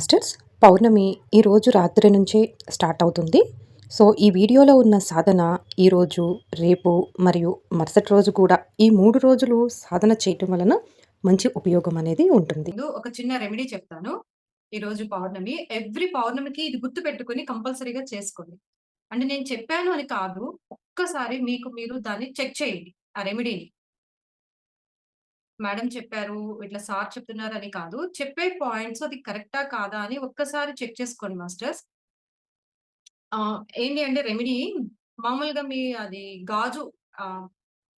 Masters పౌర్ణమి ఈరోజు రాత్రి నుంచే స్టార్ట్ అవుతుంది. సో ఈ వీడియోలో ఉన్న సాధన ఈరోజు రేపు మరియు మరుసటి రోజు కూడా ఈ మూడు రోజులు సాధన చేయటం వలన మంచి ఉపయోగం అనేది ఉంటుంది. ఒక చిన్న రెమెడీ చెప్తాను. ఈరోజు పౌర్ణమి ఎవ్రీ పౌర్ణమికి ఇది గుర్తు పెట్టుకుని కంపల్సరీగా చేసుకోండి. అంటే నేను చెప్పాను అని కాదు ఒక్కసారి మీకు మీరు దాన్ని చెక్ చేయండి ఆ రెమెడీని మేడం చెప్పారు ఇట్లా సార్ చెప్తున్నారు అని కాదు. చెప్పే పాయింట్స్ అది కరెక్టా కాదా అని ఒక్కసారి చెక్ చేసుకోండి మాస్టర్స్. ఏంటి అంటే రెమెడీ మామూలుగా మీ అది గాజు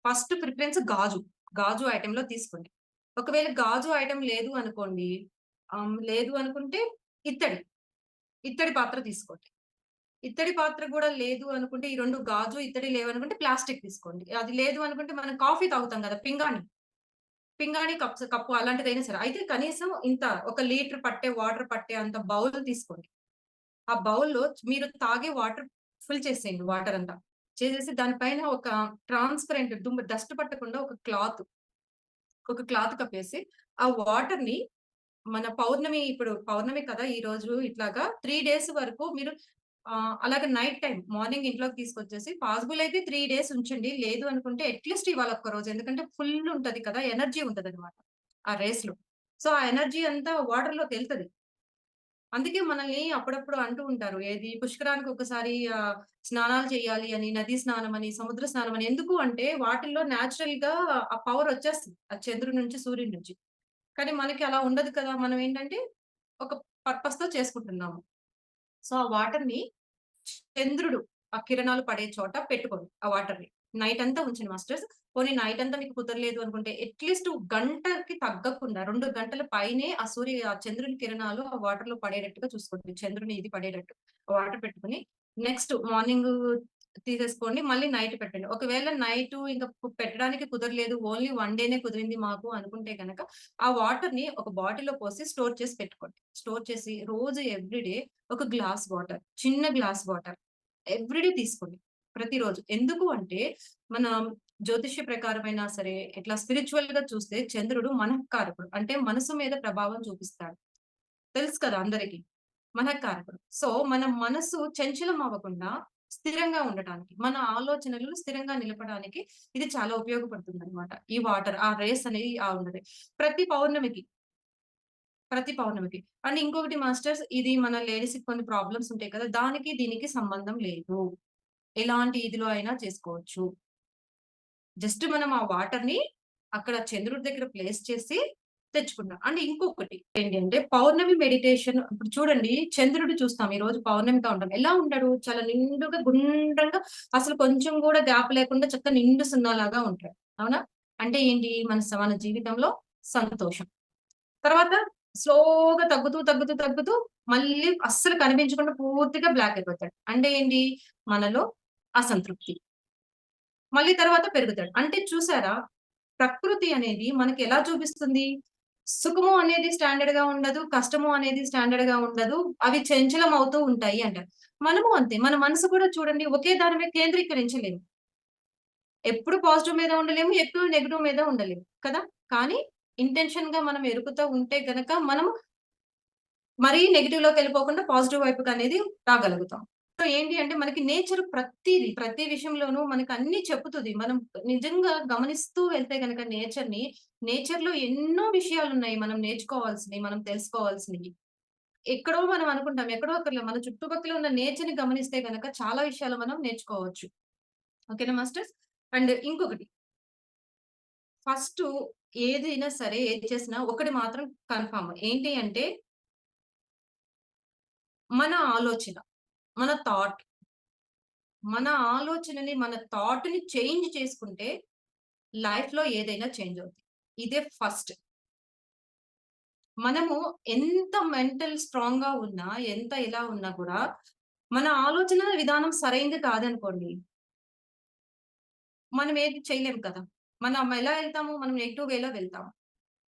ఫస్ట్ ప్రిఫరెన్స్ గాజు గాజు ఐటెం లో తీసుకోండి. ఒకవేళ గాజు ఐటెం లేదు అనుకోండి లేదు అనుకుంటే ఇత్తడి ఇత్తడి పాత్ర తీసుకోండి. ఇత్తడి పాత్ర కూడా లేదు అనుకుంటే ఈ రెండు గాజు ఇత్తడి లేవు అనుకుంటే ప్లాస్టిక్ తీసుకోండి. అది లేదు అనుకుంటే మనం కాఫీ తాగుతాం కదా పింగాణి. పింగాణి కప్స్ కప్పు అలాంటిదైనా సరే. అయితే కనీసం ఇంత ఒక లీటర్ పట్టే వాటర్ పట్టే అంత బౌల్ తీసుకోండి. ఆ బౌల్లో మీరు తాగే వాటర్ ఫిల్ చేసేయండి వాటర్ అంతా. చేసేసి దానిపైన ఒక ట్రాన్స్పరెంట్ దుమ్ము డస్ట్ పట్టకుండా ఒక క్లాత్ ఒక క్లాత్ కప్పేసి ఆ వాటర్ని మన పౌర్ణమి ఇప్పుడు పౌర్ణమి కదా ఈ రోజు ఇట్లాగా త్రీ డేస్ వరకు మీరు అలాగే నైట్ టైం మార్నింగ్ ఇంట్లోకి తీసుకొచ్చేసి పాసిబుల్ అయితే త్రీ డేస్ ఉంచండి. లేదు అనుకుంటే అట్లీస్ట్ ఇవాళ ఒక్క రోజు. ఎందుకంటే ఫుల్ ఉంటది కదా ఎనర్జీ ఉంటది అనమాట ఆ రేస్లో. సో ఆ ఎనర్జీ అంతా వాటర్లో తెలుతుంది అందుకే మనల్ని అప్పుడప్పుడు అంటూ ఉంటారు ఏది పుష్కరానికి ఒకసారి స్నానాలు చేయాలి అని నదీ స్నానం అని సముద్ర స్నానం అని. ఎందుకు అంటే వాటిల్లో న్యాచురల్గా ఆ పవర్ వచ్చేస్తుంది ఆ చంద్రుడి నుంచి సూర్యుడి నుంచి. కానీ మనకి అలా ఉండదు కదా మనం ఏంటంటే ఒక పర్పస్తో చేసుకుంటున్నాము. సో ఆ వాటర్ని చంద్రుడు ఆ కిరణాలు పడే చోట పెట్టుకోండి ఆ వాటర్ని నైట్ అంతా ఉంచండి మాస్టర్స్. పోనీ నైట్ అంతా మీకు కుదరలేదు అనుకుంటే అట్లీస్ట్ గంటకి తగ్గకుండా రెండు గంటల పైనే ఆ సూర్య ఆ చంద్రుని కిరణాలు ఆ వాటర్లో పడేటట్టుగా చూసుకోండి. చంద్రుని ఇది పడేటట్టు వాటర్ పెట్టుకుని. నెక్స్ట్ మార్నింగ్ తీసేసుకోండి మళ్ళీ నైట్ పెట్టండి. ఒకవేళ నైట్ ఇంకా పెట్టడానికి కుదరలేదు ఓన్లీ వన్ డేనే కుదిరింది మాకు అనుకుంటే కనుక ఆ వాటర్ని ఒక బాటిల్లో పోసి స్టోర్ చేసి పెట్టుకోండి. స్టోర్ చేసి రోజు ఎవ్రీడే ఒక గ్లాస్ వాటర్ చిన్న గ్లాస్ వాటర్ ఎవ్రీడే తీసుకోండి ప్రతిరోజు. ఎందుకు అంటే మన జ్యోతిష్య ప్రకారమైనా సరే ఇట్లా స్పిరిచువల్గా చూస్తే చంద్రుడు మనఃకారకుడు అంటే మనసు మీద ప్రభావం చూపిస్తాడు. తెలుసు కదా అందరికీ? మనఃకారకుడు. సో మన మనసు చంచలం అవ్వకుండా స్థిరంగా ఉండటానికి మన ఆలోచనలు స్థిరంగా నిలపడానికి ఇది చాలా ఉపయోగపడుతుంది అనమాట ఈ వాటర్ ఆ రేస్ అనేది ఆ ఉండదు ప్రతి పౌర్ణమికి ప్రతి పౌర్ణమికి. అండ్ ఇంకొకటి మాస్టర్స్ ఇది మన లేడీస్ కొన్ని ప్రాబ్లమ్స్ ఉంటాయి కదా దానికి దీనికి సంబంధం లేదు. ఎలాంటి ఇదిలో అయినా చేసుకోవచ్చు. జస్ట్ మనం ఆ వాటర్ని అక్కడ చంద్రుడి దగ్గర ప్లేస్ చేసి తెచ్చుకున్నాం అండ్ ఇంకొకటి ఏంటి అంటే పౌర్ణమి మెడిటేషన్ ఇప్పుడు చూడండి చంద్రుడు చూస్తాం ఈ రోజు పౌర్ణమిగా ఉంటాం. ఎలా ఉంటాడు? చాలా నిండుగా గుండ్రంగా అసలు కొంచెం కూడా గ్యాప్ లేకుండా చక్క నిండు సున్నాలాగా ఉంటాడు. అవునా? అంటే ఏంటి? మన మన జీవితంలో సంతోషం. తర్వాత స్లోగా తగ్గుతూ తగ్గుతూ తగ్గుతూ మళ్ళీ అస్సలు కనిపించకుండా పూర్తిగా బ్లాక్ అయిపోతాడు. అంటే ఏంటి? మనలో అసంతృప్తి. మళ్ళీ తర్వాత పెరుగుతాడు. అంటే చూసారా? ప్రకృతి అనేది మనకి ఎలా చూపిస్తుంది? సుఖము అనేది స్టాండర్డ్గా ఉండదు కష్టము అనేది స్టాండర్డ్గా ఉండదు అవి చంచలం అవుతూ ఉంటాయి అంటారు మనము అంతే మన మనసు కూడా చూడండి ఒకే దాని మీద కేంద్రీకరించలేము. ఎప్పుడు పాజిటివ్ మీద ఉండలేము ఎప్పుడు నెగిటివ్ మీద ఉండలేము కదా? కానీ ఇంటెన్షన్గా మనం ఎరుకుతూ ఉంటే గనక మనం మరీ నెగిటివ్లోకి వెళ్ళిపోకుండా పాజిటివ్ వైపుకి అనేది రాగలుగుతాం. సో ఏంటి అంటే మనకి నేచర్ ప్రతిది ప్రతి విషయంలోనూ మనకి అన్ని చెప్పుతుంది. మనం నిజంగా గమనిస్తూ వెళ్తే కనుక నేచర్ని నేచర్లో ఎన్నో విషయాలు ఉన్నాయి మనం నేర్చుకోవాల్సినవి మనం తెలుసుకోవాల్సినవి. ఎక్కడో మనం అనుకుంటాం ఎక్కడో అక్కడ మన చుట్టుపక్కల ఉన్న నేచర్ని గమనిస్తే కనుక చాలా విషయాలు మనం నేర్చుకోవచ్చు. ఓకేనా మాస్టర్స్? అండ్ ఇంకొకటి. ఫస్ట్ ఏదైనా సరే ఏది చేసినా ఒకటి మాత్రం కన్ఫామ్. ఏంటి అంటే మన ఆలోచన. మన థాట్ మన ఆలోచనని మన థాట్ని చేంజ్ చేసుకుంటే లైఫ్లో ఏదైనా చేంజ్ అవుతుంది ఇదే ఫస్ట్. మనము ఎంత మెంటల్ స్ట్రాంగ్గా ఉన్నా ఎంత ఇలా ఉన్నా కూడా మన ఆలోచన విధానం సరైంది కాదనుకోండి. మనం ఏది చేయలేము కదా. మనం ఎలా వెళ్తాము మనం నెగిటివ్ వేలో వెళ్తాము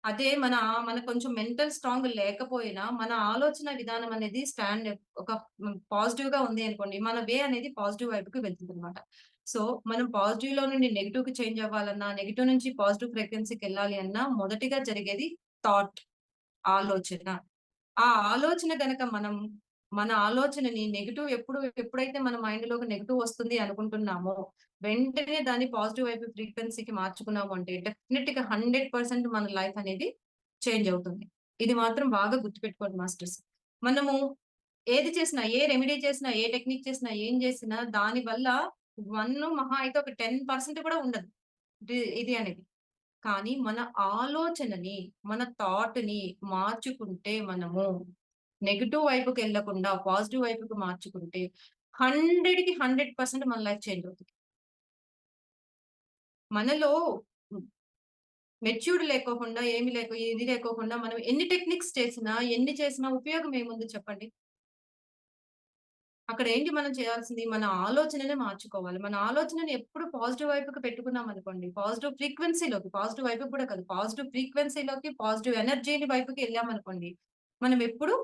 అదే మన మన కొంచెం మెంటల్ స్ట్రాంగ్ లేకపోయినా మన ఆలోచన విధానం అనేది స్టాండ్ ఒక పాజిటివ్గా ఉంది అనుకోండి మన వే అనేది పాజిటివ్ వైపుకి వెళ్తుంది అనమాట సో మనం పాజిటివ్లో నుండి నెగిటివ్కి చేంజ్ అవ్వాలన్నా నెగిటివ్ నుంచి పాజిటివ్ ఫ్రీక్వెన్సీకి వెళ్ళాలి అన్నా మొదటిగా జరిగేది థాట్ ఆలోచన. ఆ ఆలోచన గనక మనం మన ఆలోచనని నెగిటివ్ ఎప్పుడు ఎప్పుడైతే మన మైండ్లోకి నెగిటివ్ వస్తుంది అనుకుంటున్నామో, వెంటనే దాన్ని పాజిటివ్ వైపు ఫ్రీక్వెన్సీకి మార్చుకున్నాము అంటే డెఫినిట్‌గా 100% మన లైఫ్ అనేది చేంజ్ అవుతుంది. ఇది మాత్రం బాగా గుర్తుపెట్టుకోండి మాస్టర్స్. మనము ఏది చేసినా, ఏ రెమెడీ చేసినా, ఏ టెక్నిక్ చేసినా, ఏం చేసినా దాని వల్ల వన్ మహా అయితే ఒక 10% కూడా ఉండదు. ఇది ఇది అనేది. కానీ మన ఆలోచనని, మన థాట్‌ని మార్చుకుంటే మనము నెగిటివ్ వైపుకి వెళ్ళకుండా పాజిటివ్ వైపుకి మార్చుకుంటే 100కి 100% మన లైఫ్ చేంజ్ అవుతుంది మనలో మెచ్యూర్డ్ లేకోకుండా, ఏమి లేక ఇది లేకోకుండా మనం ఎన్ని టెక్నిక్స్ చేసినా, ఎన్ని చేసినా ఉపయోగం ఏముంది చెప్పండి? అక్కడ ఏంటి మనం చేయాల్సింది? మన ఆలోచననే మార్చుకోవాలి. మన ఆలోచనని ఎప్పుడు పాజిటివ్ వైపుకి పెట్టుకున్నామనుకోండి, పాజిటివ్ ఫ్రీక్వెన్సీలోకి, పాజిటివ్ వైపు కూడా కాదు. పాజిటివ్ ఫ్రీక్వెన్సీలోకి, పాజిటివ్ ఎనర్జీని వైపుకి వెళ్ళామనుకోండి మనం ఎప్పుడు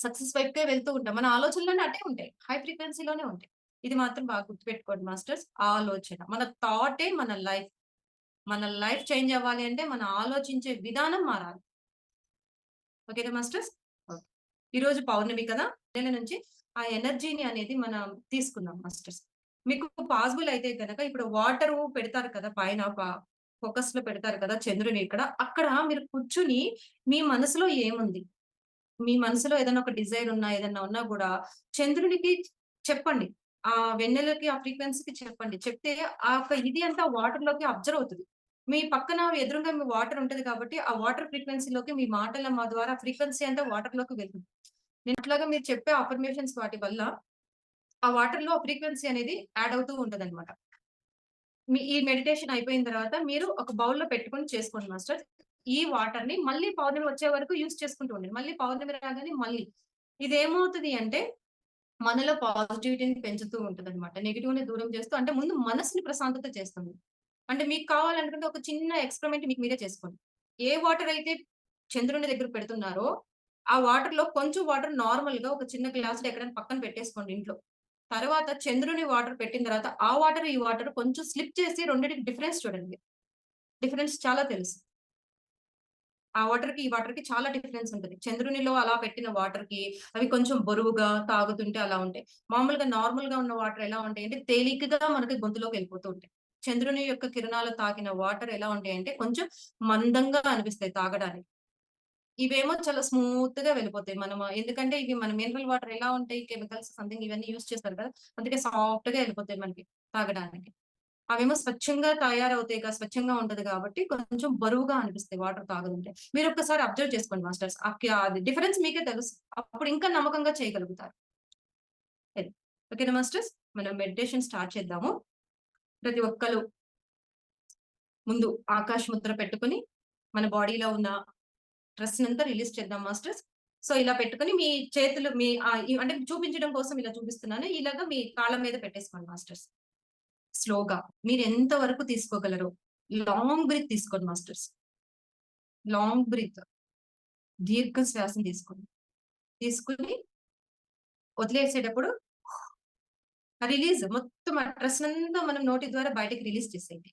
సక్సెస్ వైపుకే వెళ్తూ ఉంటాం. మన ఆలోచనలోనే అటే ఉంటాయి. హై ఫ్రీక్వెన్సీలోనే ఉంటాయి. ఇది మాత్రం బాగా గుర్తుపెట్టుకోండి మాస్టర్స్. ఆలోచన. మన థాటే మన లైఫ్. మన లైఫ్ చేంజ్ అవ్వాలి అంటే మన ఆలోచించే విధానం మారాలి. ఓకేనా మాస్టర్స్? ఈరోజు పౌర్ణమి కదా! నెల నుంచి ఆ ఎనర్జీని అనేది మనం తీసుకుందాం మాస్టర్స్. మీకు పాసిబుల్ అయితే కనుక ఇప్పుడు వాటర్ పెడతారు కదా! పైన ఫోకస్లో పెడతారు కదా! చంద్రుని ఇక్కడ. అక్కడ మీరు కూర్చొని మీ మనసులో ఏముంది? మీ మనసులో ఏదైనా ఒక డిజైర్ ఉన్నా, ఏదన్నా ఉన్నా కూడా చంద్రునికి చెప్పండి. ఆ వెన్నెలకి, ఆ ఫ్రీక్వెన్సీకి చెప్పండి. చెప్తే ఆ యొక్క ఇది అంతా వాటర్‌లోకి అబ్జర్వ్ అవుతుంది మీ పక్కన ఎదురుగా మీ వాటర్ ఉంటుంది కాబట్టి, ఆ వాటర్ ఫ్రీక్వెన్సీలోకి మీ మాటల మా ద్వారా ఫ్రీక్వెన్సీ అంతా వాటర్లోకి వెళ్తుంది. నేను అట్లాగా మీరు చెప్పే అఫర్మేషన్స్ వాటి వల్ల, ఆ వాటర్లో ఫ్రీక్వెన్సీ అనేది యాడ్ అవుతూ ఉంటదనమాట. మీ ఈ మెడిటేషన్ అయిపోయిన తర్వాత మీరు ఒక బౌల్‌లో పెట్టుకొని చేసుకోండి మాస్టర్. ఈ వాటర్ని మళ్ళీ పౌర్ణమి వచ్చే వరకు యూజ్ చేసుకుంటూ ఉండండి. మళ్ళీ పౌర్ణమి రాగానే మళ్ళీ. ఇది ఏమవుతుంది అంటే, మనలో పాజిటివిటీని పెంచుతూ ఉంటదనమాట. నెగెటివ్‌ని దూరం చేస్తూ అంటే ముందు మనసుని ప్రశాంతత చేస్తుంది. అంటే మీకు కావాలనుకుంటే ఒక చిన్న ఎక్స్‌పెరిమెంట్ మీకు మీరే చేసుకోండి. ఏ వాటర్ అయితే చంద్రుని దగ్గర పెడుతున్నారో, ఆ వాటర్లో కొంచెం వాటర్ నార్మల్గా ఒక చిన్న గ్లాస్ ఎక్కడైనా పక్కన పెట్టేసుకోండి ఇంట్లో. తర్వాత చంద్రుని వాటర్ పెట్టిన తర్వాత, ఆ వాటర్, ఈ వాటర్ కొంచెం స్లిప్ చేసి రెండింటికి డిఫరెన్స్ చూడండి. డిఫరెన్స్ చాలా తెలుసు. ఆ వాటర్కి ఈ వాటర్‌కి చాలా డిఫరెన్స్ ఉంటది. చంద్రునిలో అలా పెట్టిన వాటర్కి అవి కొంచెం బరువుగా తాగుతుంటే అలా ఉంటాయి. మామూలుగా నార్మల్గా ఉన్న వాటర్ ఎలా ఉంటాయి అంటే తేలికగా మనకి గొంతులోకి వెళ్ళిపోతూ ఉంటాయి. చంద్రుని యొక్క కిరణాలు తాకిన వాటర్ ఎలా ఉంటాయి అంటే కొంచెం మందంగా అనిపిస్తాయి తాగడానికి. ఇవేమో చాలా స్మూత్గా వెళ్ళిపోతాయి. మనము ఎందుకంటే ఇవి మన మినరల్ వాటర్ ఎలా ఉంటాయి కెమికల్స్ సంథింగ్ ఇవన్నీ యూజ్ చేస్తారు కదా! అందుకే సాఫ్ట్‌గా వెళ్ళిపోతాయి మనకి తాగడానికి. అవేమో స్వచ్ఛంగా తయారవుతాయిగా స్వచ్ఛంగా ఉంటది కాబట్టి కొంచెం బరువుగా అనిపిస్తాయి వాటర్ తాగుతుంటే. మీరొక్కసారి అబ్జర్వ్ చేసుకోండి మాస్టర్స్. అది డిఫరెన్స్ మీకే తెలుసు. అప్పుడు ఇంకా నమ్మకంగా చేయగలుగుతారు. ఓకేనా మాస్టర్స్? మనం మెడిటేషన్ స్టార్ట్ చేద్దాము. ప్రతి ఒక్కరు ముందు ఆకాశ ముద్ర పెట్టుకొని, మన బాడీలో ఉన్న స్ట్రెస్‌నంతా రిలీజ్ చేద్దాం మాస్టర్స్. సో, ఇలా పెట్టుకొని మీ చేతులు మీ అంటే చూపించడం కోసం ఇలా చూపిస్తున్నాను. ఇలాగ మీ కాళ్ళ మీద పెట్టేసుకోండి మాస్టర్స్. స్లోగా. మీరెంత వరకు తీసుకోగలరు లాంగ్ బ్రీత్ తీసుకోండి మాస్టర్స్. Long breath. దీర్ఘ శ్వాసం తీసుకోండి. తీసుకొని వదిలేసేటప్పుడు రిలీజ్ మొత్తం ఆ అంతా మనం నోటి ద్వారా బయటకి రిలీజ్ చేసేయండి.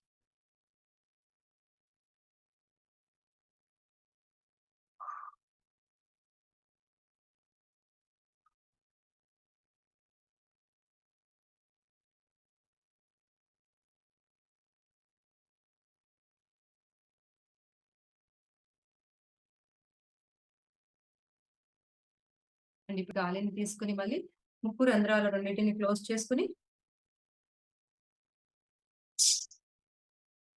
అండ్ ఇప్పుడు గాలిని తీసుకొని మళ్ళీ ముక్కు రంధ్రాలు రెండింటిని క్లోజ్ చేసుకొని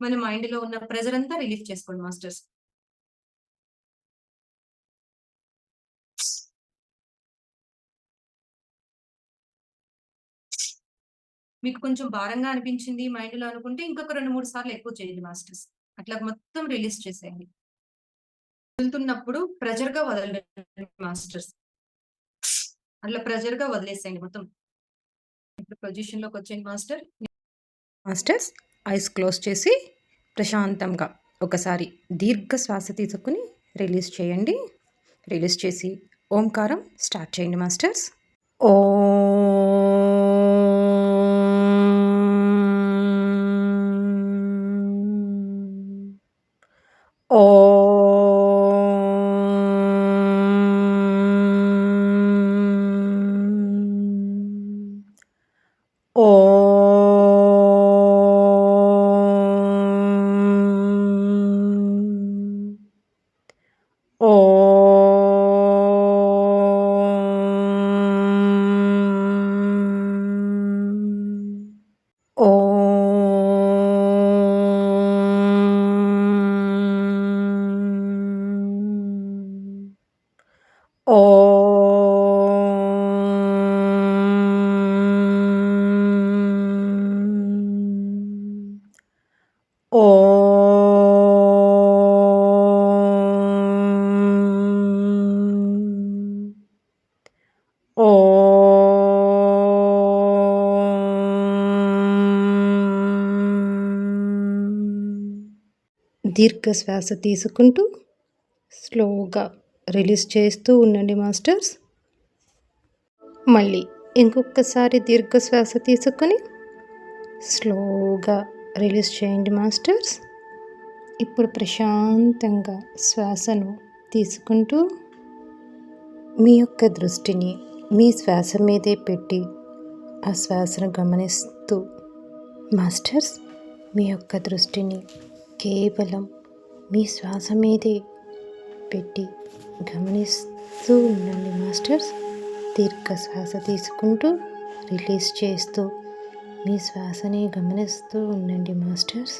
మన మైండ్‌లో ఉన్న ప్రెజర్ అంతా రిలీఫ్ చేసుకోండి మాస్టర్స్. మీకు కొంచెం భారంగా అనిపించింది మైండ్లో అనుకుంటే ఇంకొక 2, 3 సార్లు ఎక్కువ చేయండి మాస్టర్స్. అట్లా మొత్తం రిలీజ్ చేసేయండి. వెళ్తున్నప్పుడు ప్రెజర్గా వదలండి మాస్టర్స్. అట్లా ప్రెషర్‌గా వదిలేసేయండి మొత్తం. ఇప్పుడు పొజిషన్‌లోకొచ్చేయండి మాస్టర్. మాస్టర్స్ ఐస్ క్లోజ్ చేసి ప్రశాంతంగా ఒకసారి దీర్ఘ శ్వాస తీసుకొని రిలీజ్ చేయండి. రిలీజ్ చేసి ఓంకారం స్టార్ట్ చేయండి మాస్టర్స్. ఓ ఓం దీర్ఘ శ్వాస తీసుకుంటూ స్లోగా రిలీజ్ చేస్తూ ఉండండి మాస్టర్స్. మళ్ళీ ఇంకొకసారి దీర్ఘ శ్వాస తీసుకొని స్లోగా రిలీజ్ చేయండి మాస్టర్స్. ఇప్పుడు ప్రశాంతంగా శ్వాసను తీసుకుంటూ మీ యొక్క దృష్టిని మీ శ్వాస మీదే పెట్టి ఆ శ్వాసను గమనిస్తూ మాస్టర్స్ మీ యొక్క దృష్టిని కేవలం మీ శ్వాస మీదే పెట్టి గమనిస్తూ ఉండండి మాస్టర్స్. దీర్ఘ శ్వాస తీసుకుంటూ రిలీజ్ చేస్తూ మీ శ్వాసని గమనిస్తూ ఉండండి మాస్టర్స్.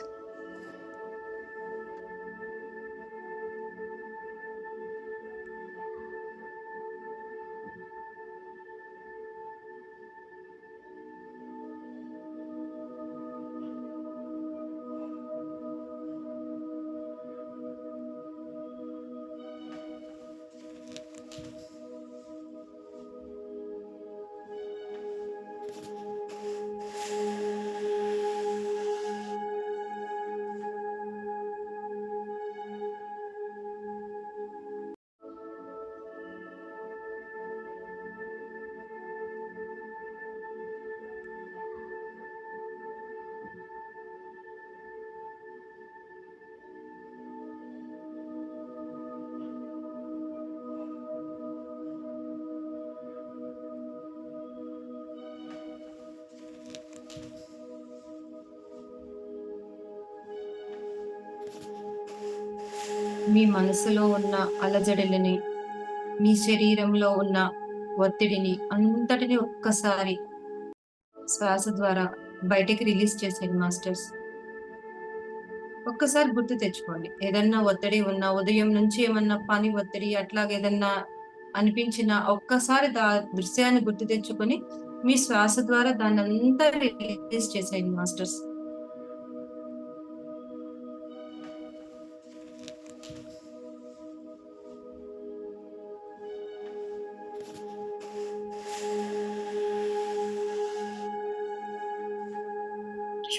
మీ మనసులో ఉన్న అలజడులని మీ శరీరంలో ఉన్న ఒత్తిడిని అంతటిని ఒక్కసారి శ్వాస ద్వారా బయటికి రిలీజ్ చేసేది మాస్టర్స్. ఒక్కసారి గుర్తు తెచ్చుకోండి. ఏదన్నా ఒత్తిడి ఉన్నా ఉదయం నుంచి ఏమన్నా పని ఒత్తిడి అట్లాగే ఏదన్నా అనిపించిన ఒక్కసారి దా దృశ్యాన్ని గుర్తు తెచ్చుకొని మీ శ్వాస ద్వారా దాన్ని అంతా రిలీజ్ చేసేయండి మాస్టర్స్.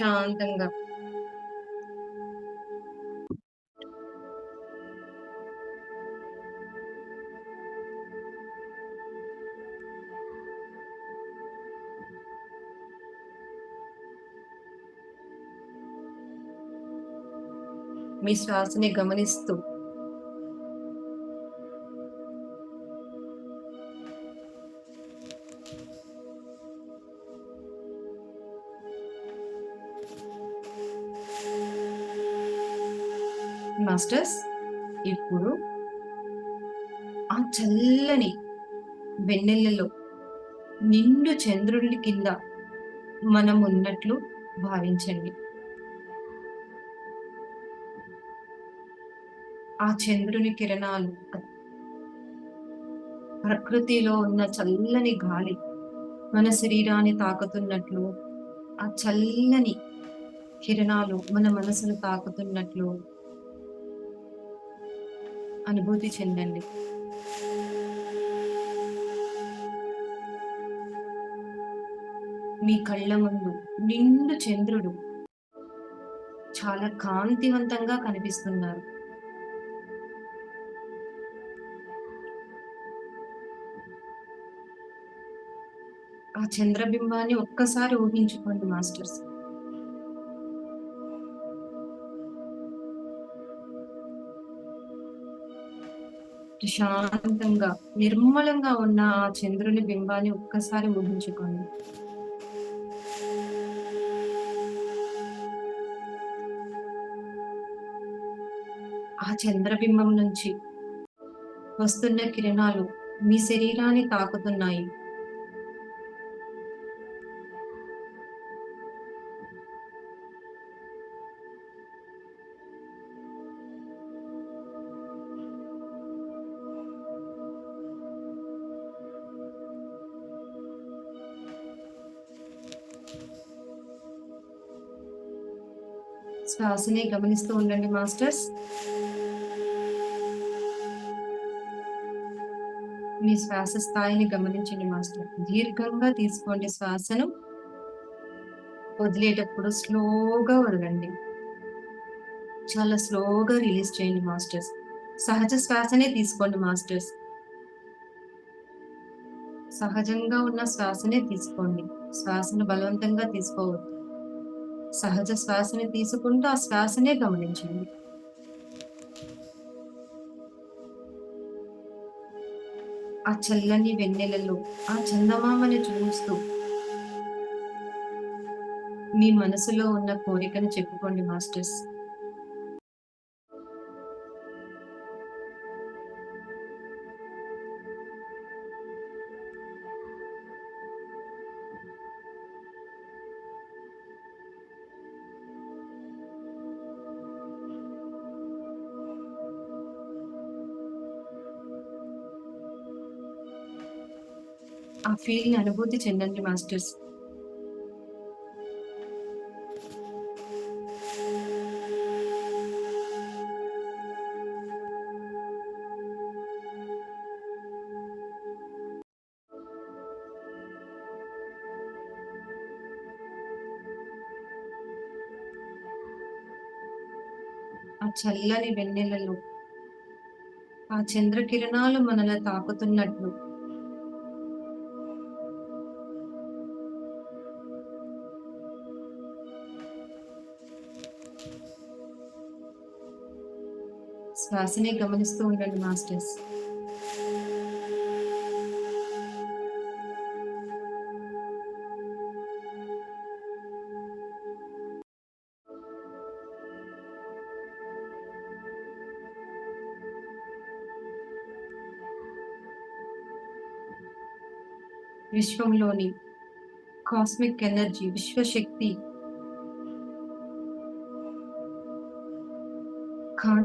శాంతంగా మీ శ్వాసని గమనిస్తూ మాస్టర్స్ ఇప్పుడు ఆ చల్లని వెన్నెలలో నిండు చంద్రుడి కింద మనం ఉన్నట్లు భావించండి. ఆ చంద్రుని కిరణాలు ప్రకృతిలో ఉన్న చల్లని గాలి మన శరీరాన్ని తాకుతున్నట్లు ఆ చల్లని కిరణాలు మన మనసును తాకుతున్నట్లు అనుభూతి చెందండి. మీ కళ్ళ ముందు నిండు చంద్రుడు చాలా కాంతివంతంగా కనిపిస్తున్నారు. ఆ చంద్రబింబాన్ని ఒక్కసారి ఊహించుకోండి మాస్టర్స్. ప్రశాంతంగా నిర్మలంగా ఉన్న ఆ చంద్రుని బింబాన్ని ఒక్కసారి ఊహించుకోండి. ఆ చంద్రబింబం నుంచి వస్తున్న కిరణాలు మీ శరీరాన్ని తాకుతున్నాయి. శ్వాసని గమనిస్తూ ఉండండి మాస్టర్స్. మీ శ్వాస స్థాయిని గమనించండి మాస్టర్. దీర్ఘంగా తీసుకోండి శ్వాసను. వదిలేటప్పుడు స్లోగా వదలండి. చాలా స్లోగా రిలీజ్ చేయండి మాస్టర్స్. సహజ శ్వాసనే తీసుకోండి మాస్టర్స్. సహజంగా ఉన్న శ్వాసనే తీసుకోండి. శ్వాసను బలవంతంగా తీసుకోవద్దు. సహజ శ్వాసని తీసుకుంటూ ఆ శ్వాసనే గమనించండి. ఆ చల్లని వెన్నెలలో ఆ చందమామని చూస్తూ మీ మనసులో ఉన్న కోరికను చెప్పుకోండి మాస్టర్స్. ఆ ఫీల్ని అనుభూతి చెందండి మాస్టర్స్. ఆ చల్లని వెన్నెలలో ఆ చంద్రకిరణాలు మనల్ని తాకుతున్నట్లు శ్వాసనే గమనిస్తూ ఉండండి మాస్టర్స్ విశ్వంలోని కాస్మిక్ ఎనర్జీ విశ్వశక్తి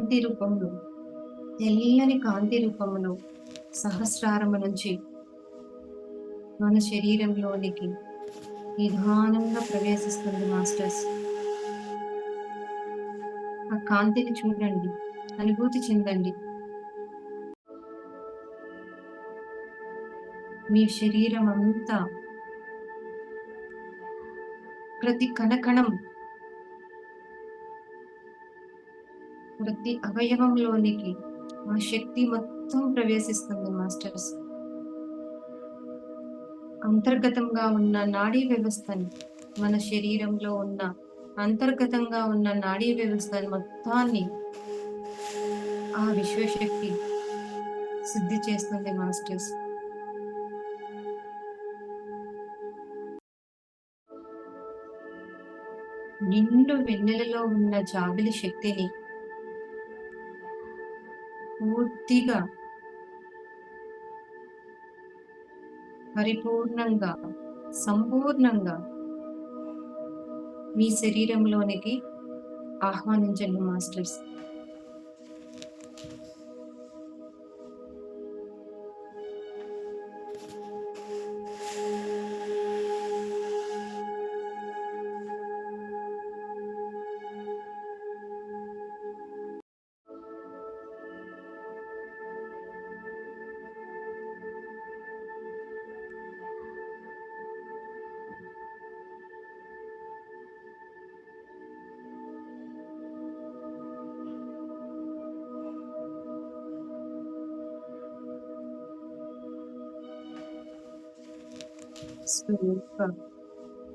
కాంతి రూపంలో తెల్లని కాంతి రూపంలో సహస్రారము నుంచి మన శరీరంలోనికి నిధానంగా ప్రవేశిస్తుంది మాస్టర్స్. ఆ కాంతిని చూడండి అనుభూతి చెందండి. మీ శరీరం అంతా ప్రతి కణకణం ప్రతి అవయవంలోనికి ఆ శక్తి మొత్తం ప్రవేశిస్తుంది మాస్టర్స్. అంతర్గతంగా ఉన్న నాడీ వ్యవస్థని మన శరీరంలో ఉన్న అంతర్గతంగా ఉన్న నాడీ వ్యవస్థ మొత్తాన్ని ఆ విశ్వశక్తి శుద్ధి చేస్తుంది మాస్టర్స్. నిండు వెన్నెలలో ఉన్న జాబిలి శక్తిని పూర్తిగా పరిపూర్ణంగా సంపూర్ణంగా మీ శరీరంలోనికి ఆహ్వానించండి మాస్టర్స్.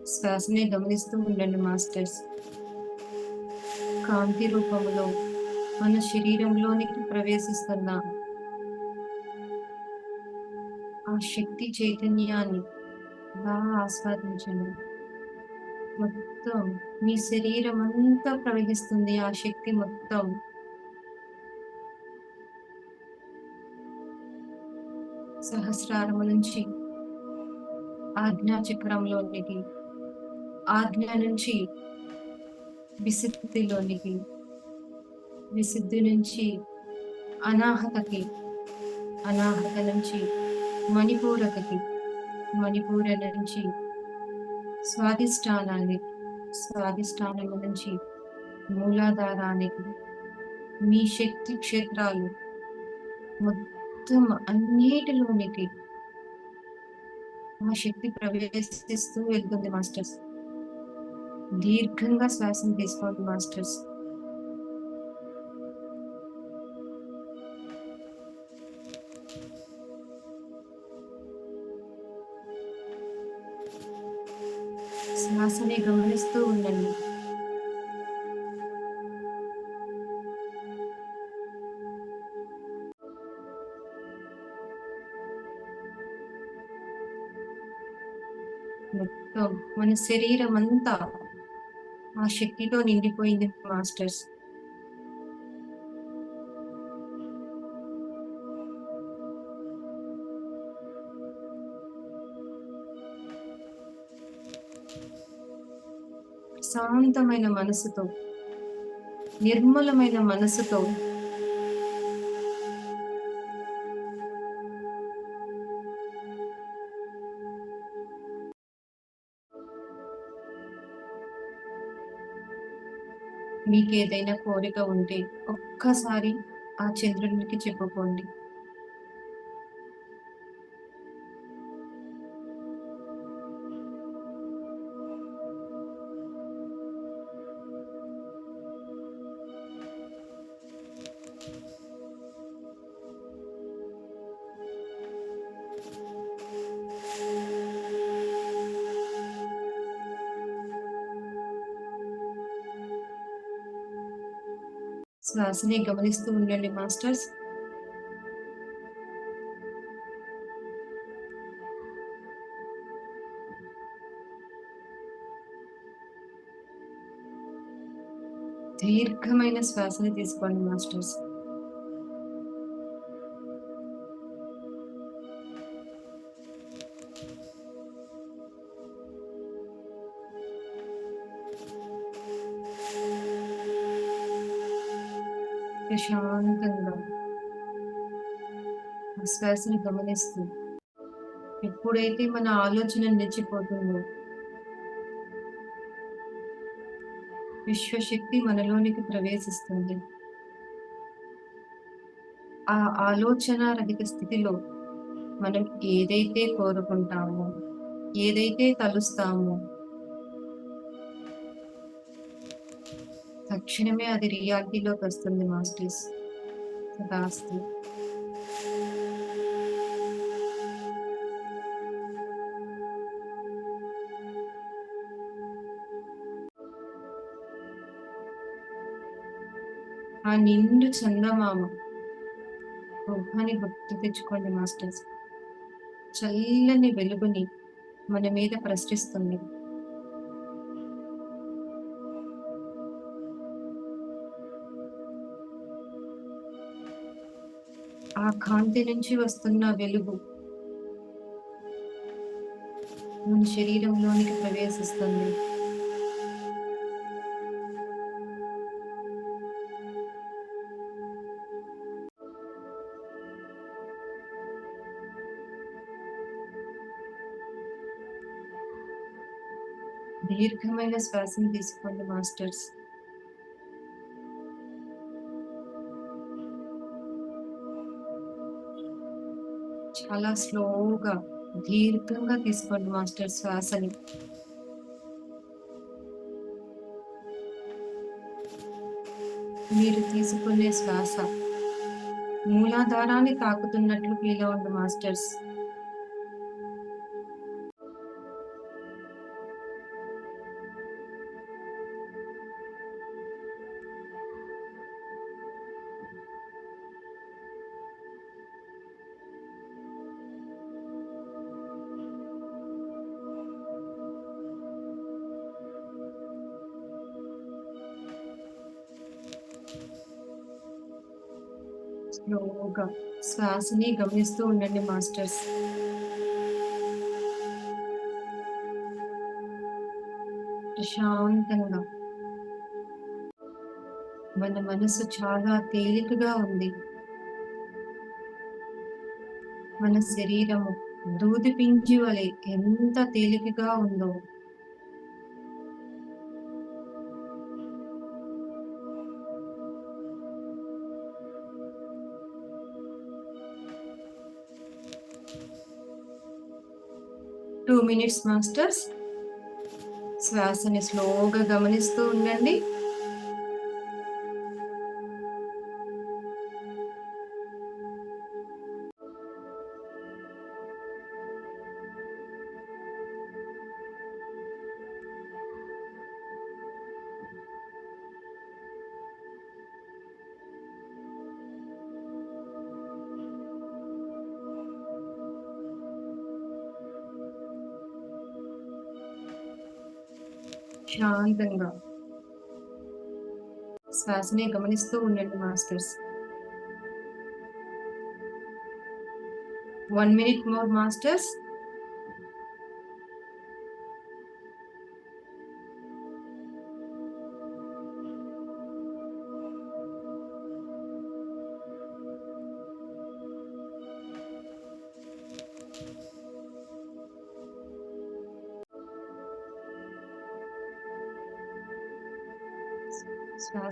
శ్వాసనే గమనిస్తూ ఉండండి మాస్టర్స్. కాంతి రూపంలో మన శరీరంలోనికి ప్రవేశిస్తున్న ఆ శక్తి చైతన్యాన్ని బాగా ఆస్వాదించండి. మొత్తం మీ శరీరం అంతా ప్రవహిస్తుంది ఆ శక్తి మొత్తం. సహస్రారము నుంచి ఆజ్ఞా చక్రంలోనికి ఆజ్ఞ నుంచి విశుద్ధిలోనికి విశుద్ధి నుంచి అనాహతకి అనాహత నుంచి మణిపూరకకి మణిపూర నుంచి స్వాధిష్టానానికి స్వాధిష్టానం నుంచి మూలాధారానికి మీ శక్తి క్షేత్రాలు మొత్తం అన్నిటిలోనికి ఆ శక్తి ప్రవేశిస్తూ వెళ్తుంది మాస్టర్స్. దీర్ఘంగా శ్వాసను తీసుకోండి మాస్టర్స్. శ్వాసని గమనిస్తూ ఉండండి. మన శరీరం అంతా ఆ శక్తితో నిండిపోయింది మాస్టర్స్. శాంతమైన మనసుతో నిర్మలమైన మనసుతో మీకు ఏదైనా కోరిక ఉంటే ఒక్కసారి ఆ చంద్రునికి చెప్పుకోండి. శ్వాసని గమనిస్తూ ఉండండి మాస్టర్స్. దీర్ఘమైన శ్వాసని తీసుకోండి మాస్టర్స్. ప్రశాంతంగా ఆ గమనిస్తూ ఎప్పుడైతే మన ఆలోచన నిలిచిపోతుందో విశ్వశక్తి మనలోనికి ప్రవేశిస్తుంది. ఆ ఆలోచన రహిత స్థితిలో మనం ఏదైతే కోరుకుంటామో ఏదైతే తలుస్తామో తక్షణమే అది రియాలిటీలోకి వస్తుంది మాస్టర్స్. తదాస్తు ఆ నిండు చందమామ. రూపాన్ని గుర్తు తెచ్చుకోండి మాస్టర్స్. చల్లని వెలుగుని మన మీద ప్రశ్నిస్తుంది. కాంతి నుంచి వస్తున్న వెలుగు మన శరీరంలోనికి ప్రవేశిస్తుంది. దీర్ఘమైన శ్వాసను తీసుకోండి మాస్టర్స్. చాలా స్లోగా దీర్ఘంగా తీసుకోండి మాస్టర్ శ్వాసని. మీరు తీసుకునే శ్వాస మూలాధారాన్ని తాకుతున్నట్లు ఫీల్ అవ్వండి మాస్టర్స్. స్లోగా శ్వాసని గమనిస్తూ ఉండండి మాస్టర్స్. ప్రశాంతంగా. మన మనసు చాలా తేలికగా ఉంది. మన శరీరము దూది పింజి వలె ఎంత తేలికగా ఉందో. Two minutes masters. శ్వాసని స్లోగా గమనిస్తూ ఉండండి. శాంతంగా. శ్వాసని గమనిస్తూ ఉండండి మాస్టర్స్. 1 minute more masters.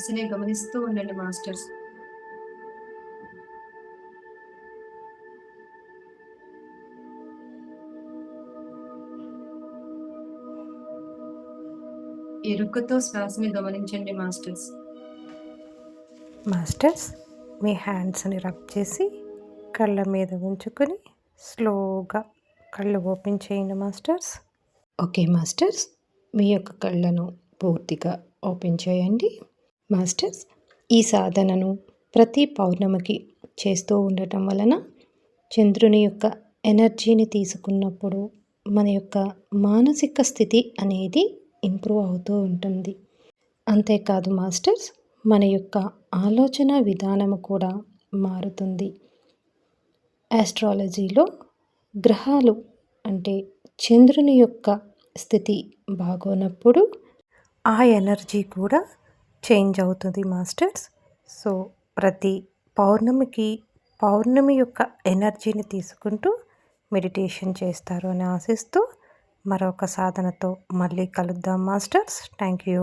శ్వాసని గమనిస్తూ ఉండండి మాస్టర్స్. ఎరుకతో శ్వాసని గమనించండి మాస్టర్స్. మాస్టర్స్ మీ హ్యాండ్స్‌ని రబ్ చేసి కళ్ళ మీద ఉంచుకొని స్లోగా కళ్ళు ఓపెన్ చేయండి మాస్టర్స్. ఓకే మాస్టర్స్ మీ యొక్క కళ్ళను పూర్తిగా ఓపెన్ చేయండి. మాస్టర్స్ ఈ సాధనను ప్రతి పౌర్ణమికి చేస్తూ ఉండటం వలన చంద్రుని యొక్క ఎనర్జీని తీసుకున్నప్పుడు మన యొక్క మానసిక స్థితి అనేది ఇంప్రూవ్ అవుతూ ఉంటుంది. అంతేకాదు మాస్టర్స్ మన యొక్క ఆలోచన విధానము కూడా మారుతుంది. యాస్ట్రాలజీలో గ్రహాలు అంటే చంద్రుని యొక్క స్థితి బాగోనప్పుడు ఆ ఎనర్జీ కూడా చేంజ్ అవుతుంది మాస్టర్స్. సో ప్రతి పౌర్ణమికి పౌర్ణమి యొక్క ఎనర్జీని తీసుకుంటూ మెడిటేషన్ చేస్తారు అని ఆశిస్తూ మరొక సాధనతో మళ్ళీ కలుద్దాం మాస్టర్స్. Thank you.